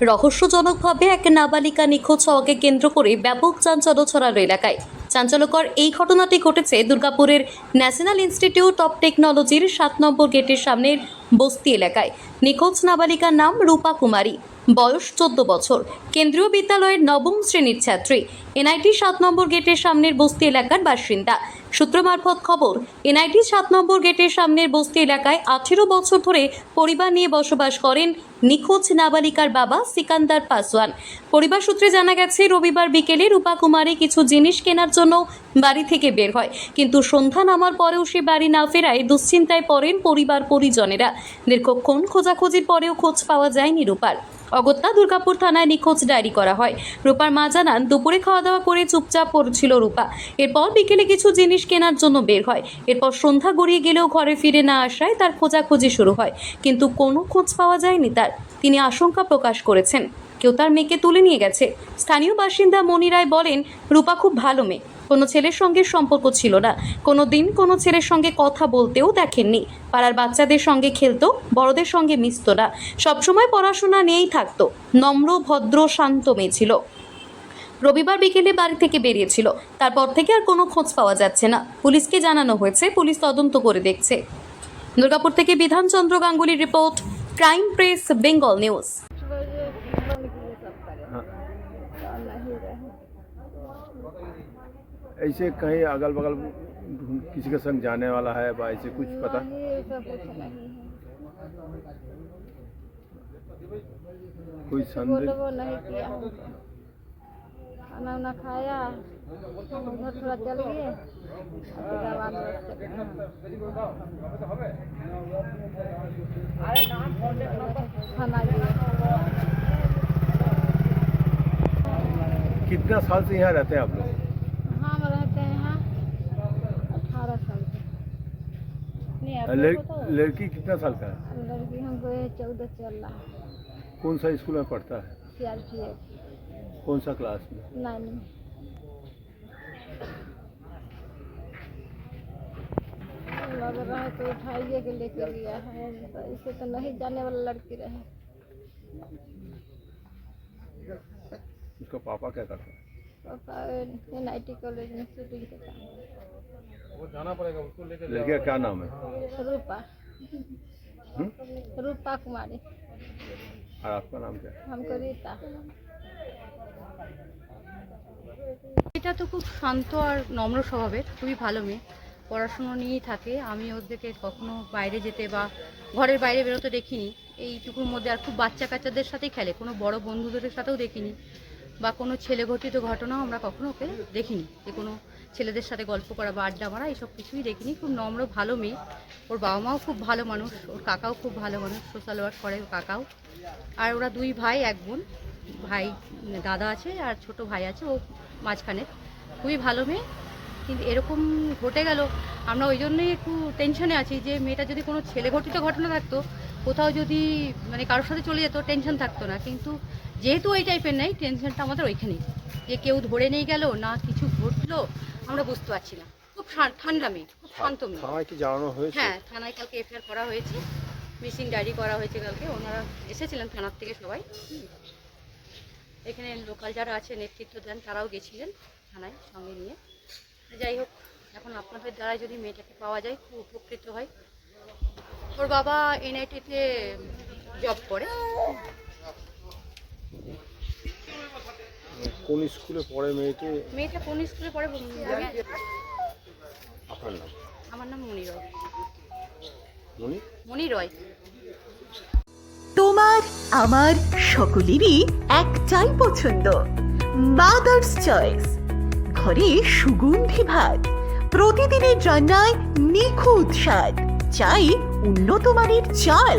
রহস্যজনকভাবে এক নাবালিকা নিখোঁজ হওয়াকে কেন্দ্র করে ব্যাপক চাঞ্চল্য ছড়ালো এলাকায়। চাঞ্চল্যকর এই ঘটনাটি ঘটেছে দুর্গাপুরের ন্যাশনাল ইনস্টিটিউট অফ টেকনোলজির সাত নম্বর গেটের সামনের বস্তি এলাকায়। নিখোঁজ নাবালিকার নাম রূপা কুমারী। বয়স চোদ্দ বছর। কেন্দ্রীয় বিদ্যালয়ের নবম শ্রেণির ছাত্রী। এনআইটি সাত নম্বর গেটের সামনের বস্তি এলাকার বাসিন্দা। সূত্র মারফত খবর, এনআইটি সাত নম্বর গেটের সামনের বস্তি এলাকায় আঠেরো বছর ধরে পরিবার নিয়ে বসবাস করেন নিখোঁজ নাবালিকার বাবা সিকান্দার পাসওয়ান। পরিবার সূত্রে জানা গেছে, রবিবার বিকেলে রূপা কুমারী কিছু জিনিস কেনার জন্য বাড়ি থেকে বের হয়। কিন্তু সন্ধ্যা নামার পরেও সে বাড়ি না ফেরায় দুশ্চিন্তায় পড়েন পরিবার পরিজনেরা। দীর্ঘক্ষণ খোঁজাখুঁজির পরেও খোঁজ পাওয়া যায়নি রূপার। অগত্যা দুর্গাপুর থানায় নিখোঁজ ডায়েরি করা হয়। রূপার মা জানান, দুপুরে খাওয়া দাওয়া করে চুপচাপ পড়ছিল রূপা। এরপর বিকেলে কিছু জিনিস কেনার জন্য বের হয়। এরপর সন্ধ্যা গড়িয়ে গেলেও ঘরে ফিরে না আসায় তার খোঁজাখুঁজি শুরু হয়। কিন্তু কোনো খোঁজ পাওয়া যায়নি তার। তিনি আশঙ্কা প্রকাশ করেছেন। কেউ তার মেয়েকে তুলে নিয়ে গেছে। স্থানীয় বাসিন্দা মনি রায় বলেন, রূপা খুব ভালো মেয়ে। কোনো ছেলের সঙ্গে সম্পর্ক ছিল না। কোনো দিন কোনো ছেলের সঙ্গে কথা বলতেও দেখেননি। পাড়ার বাচ্চাদের সঙ্গে খেলতো, বড়দের সঙ্গে মিশতো না। সবসময় পড়াশোনা নিয়েই থাকতো। নম্র, ভদ্র, শান্ত মেয়ে ছিল। রবিবার বিকেলে বাড়ি থেকে বেরিয়েছিল। তারপর থেকে আর কোনো খোঁজ পাওয়া যাচ্ছে না। পুলিশকে জানানো হয়েছে, পুলিশ তদন্ত করে দেখছে। দুর্গাপুর থেকে Bidhanchandra গাঙ্গুলির report, crime press, Bengal news. ऐसे कहीं अगल बगल किसी के संग जाने वाला है बा ऐसे कुछ पता? है। कोई संदेह? नहीं किया खाना वाना खाया उधर थोड़ा चल गए खाना कितना साल से यहाँ रहते हैं आप लोग हम रहते हैं यहाँ अठारह साल से नहीं आप लड़, लड़की कितना साल का है? लड़की हमको चौदह चल रहा है कौन सा स्कूल में पढ़ता है? कौन सा क्लास में? नाइन में लग रहा है तो उठाइए के लेके गया है। तो इसे तो नहीं जाने वाला लड़की रहे। उसका पापा क्या करता है? एन आई टी कॉलेज में शूटिंग के काम लड़की का क्या नाम है रूपा हम्म? रूपा कुमारी और आपका नाम क्या है हमको रीता এটা তো খুব শান্ত আর নম্র স্বভাবের খুবই ভালো মেয়ে পড়াশুনো নিয়েই থাকে আমি ওদেরকে কখনো বাইরে যেতে বা ঘরের বাইরে বেরোতে দেখিনি এইটুকুর মধ্যে আর খুব বাচ্চা কাচ্চাদের সাথেই খেলে কোনো বড় বন্ধুদের সাথেও দেখিনি বা কোনো ছেলে ঘটিত ঘটনাও আমরা কখনো ওকে দেখিনি। যে কোনো ছেলেদের সাথে গল্প করা বা আড্ডা মারা এইসব কিছুই দেখিনি। খুব নম্র, ভালো মেয়ে। ওর বাবা মাও খুব ভালো মানুষ, ওর কাকাও খুব ভালো মানুষ সোশ্যাল ওয়ার্ক করে ওর কাকাও। আর ওরা দুই ভাই, এক বোন। ভাই, দাদা আছে আর ছোট ভাই আছে, ও মাঝখানে। খুবই ভালো মেয়ে। কিন্তু এরকম ঘটে গেল, আমরা ওই জন্যই একটু টেনশনে আছি যে মেয়েটা যদি কোনো ছেলে ঘটিত ঘটনা থাকতো, কোথাও যদি মানে কারোর সাথে চলে যেত টেনশন থাকতো না। কিন্তু যেহেতু ওই টাইপের নেই টেনশনটা আমাদের ওইখানেই। যে কেউ ধরে নিয়ে গেল না কিছু ঘটলো আমরা বুঝতে পারছি না। খুব ঠান্ডা মেয়ে খুব শান্ত মেয়ে। থানায় কি জানানো হয়েছে? হ্যাঁ থানায় কালকে এফআইআর করা হয়েছে। মিসিং ডায়েরি করা হয়েছে কালকে। ওনারা এসেছিলেন থানার থেকে সবাই। এখানে লোকাল যারা আছে নেতৃত্ব দেন তারাও গেছিলেন থানায় সঙ্গে নিয়ে। যাই হোক এখন আপনাদের দ্বারাই যদি মেয়েটাকে পাওয়া যায় খুব উপকৃত হয়। ওর বাবা এনআইটিতে জব করে। কোন স্কুলে পড়ে মেয়েটি? মেয়েটা কোন স্কুলে পড়ে বলুন। আপনার নাম? আমার নাম মনি রয় মনি মনি রয় তোমার আমার সকলেরই একটাই পছন্দ। মাদার্স চয়েস ঘরে সুগন্ধি ভাত। প্রতিদিনের রান্নায় নিখুঁত স্বাদ। চাই উন্নত মানের চাল।